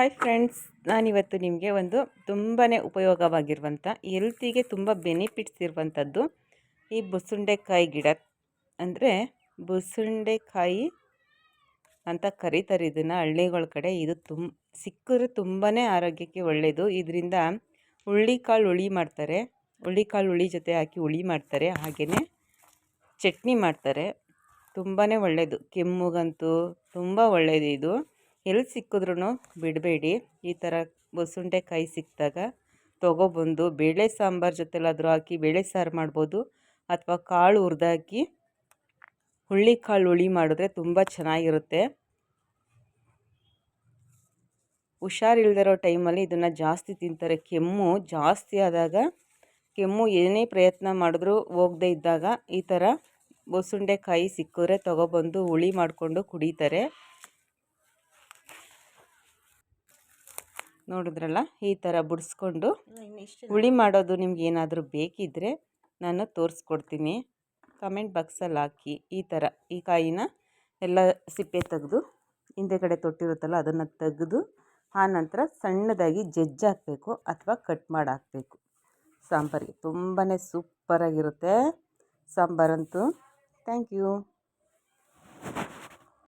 Hi friends ನಾನಿವತ್ತು ನಿಮಗೆ ಒಂದು ತುಂಬಾ ಉಪಯೋಗವಾಗಿರುವಂಥ ಹೆಲ್ತಿಗೆ ತುಂಬ ಬೆನಿಫಿಟ್ಸ್ ಇರುವಂಥದ್ದು ಈ ಬುಸುಂಡೆಕಾಯಿ ಗಿಡ. ಅಂದರೆ ಬುಸುಂಡೆಕಾಯಿ ಅಂತ ಕರೀತಾರೆ ಇದನ್ನು, ಹಳ್ಳಿಗಳ ಕಡೆ. ಇದು ತುಂಬ ಸಿಕ್ಕಿದ್ರೆ ತುಂಬಾ ಆರೋಗ್ಯಕ್ಕೆ ಒಳ್ಳೆಯದು ಇದರಿಂದ ಹುಳ್ಳಿಕಾಳು ಹುಳಿ ಮಾಡ್ತಾರೆ. ಹುಳ್ಳಿಕಾಳು ಹುಳಿ ಜೊತೆ ಹಾಕಿ ಹುಳಿ ಮಾಡ್ತಾರೆ. ಹಾಗೆಯೇ ಚಟ್ನಿ ಮಾಡ್ತಾರೆ. ತುಂಬಾ ಒಳ್ಳೆಯದು ಕೆಮ್ಮುಗಂತೂ ತುಂಬ ಒಳ್ಳೆಯದು ಇದು. ಎಲ್ಲಿ ಸಿಕ್ಕಿದ್ರೂ ಬಿಡಬೇಡಿ. ಈ ಥರ ಬಸುಂಡೆಕಾಯಿ ಸಿಕ್ಕಿದಾಗ ತೊಗೊಬಂದು ಬೇಳೆ ಸಾಂಬಾರು ಜೊತೆಲಾದರೂ ಹಾಕಿ ಬೇಳೆ ಸಾರು ಮಾಡ್ಬೋದು ಅಥವಾ ಕಾಳು ಹುರಿದಾಕಿ ಹುಳ್ಳಿಕಾಳು ಹುಳಿ ಮಾಡಿದ್ರೆ ತುಂಬ ಚೆನ್ನಾಗಿರುತ್ತೆ. ಹುಷಾರಿಲ್ದಿರೋ ಟೈಮಲ್ಲಿ ಇದನ್ನು ಜಾಸ್ತಿ ತಿಂತಾರೆ. ಕೆಮ್ಮು ಜಾಸ್ತಿ ಆದಾಗ ಕೆಮ್ಮು ಏನೇ ಪ್ರಯತ್ನ ಮಾಡಿದ್ರೂ ಹೋಗದೇ ಇದ್ದಾಗ ಈ ಥರ ಬಸುಂಡೆಕಾಯಿ ಸಿಕ್ಕಿದ್ರೆ ತೊಗೊಬಂದು ಹುಳಿ ಮಾಡಿಕೊಂಡು ಕುಡಿತಾರೆ. ನೋಡಿದ್ರಲ್ಲ? ಈ ಥರ ಬಿಡಿಸ್ಕೊಂಡು ಹುಳಿ ಮಾಡೋದು ನಿಮ್ಗೆ ಏನಾದರೂ ಬೇಕಿದ್ದರೆ ನಾನು ತೋರಿಸ್ಕೊಡ್ತೀನಿ. ಕಮೆಂಟ್ ಬಾಕ್ಸಲ್ಲಿ ಹಾಕಿ. ಈ ಥರ ಈ ಕಾಯಿನ ಎಲ್ಲ ಸಿಪ್ಪೆ ತೆಗೆದು ಹಿಂದೆಗಡೆ ತೊಟ್ಟಿರುತ್ತಲ್ಲ ಅದನ್ನು ತೆಗೆದು ಆ ನಂತರ ಸಣ್ಣದಾಗಿ ಜಜ್ಜಿ ಹಾಕಬೇಕು ಅಥವಾ ಕಟ್ ಮಾಡಿ ಹಾಕಬೇಕು. ಸಾಂಬಾರಿಗೆ ತುಂಬಾ ಸೂಪರಾಗಿರುತ್ತೆ ಸಾಂಬಾರಂತೂ. Thank you.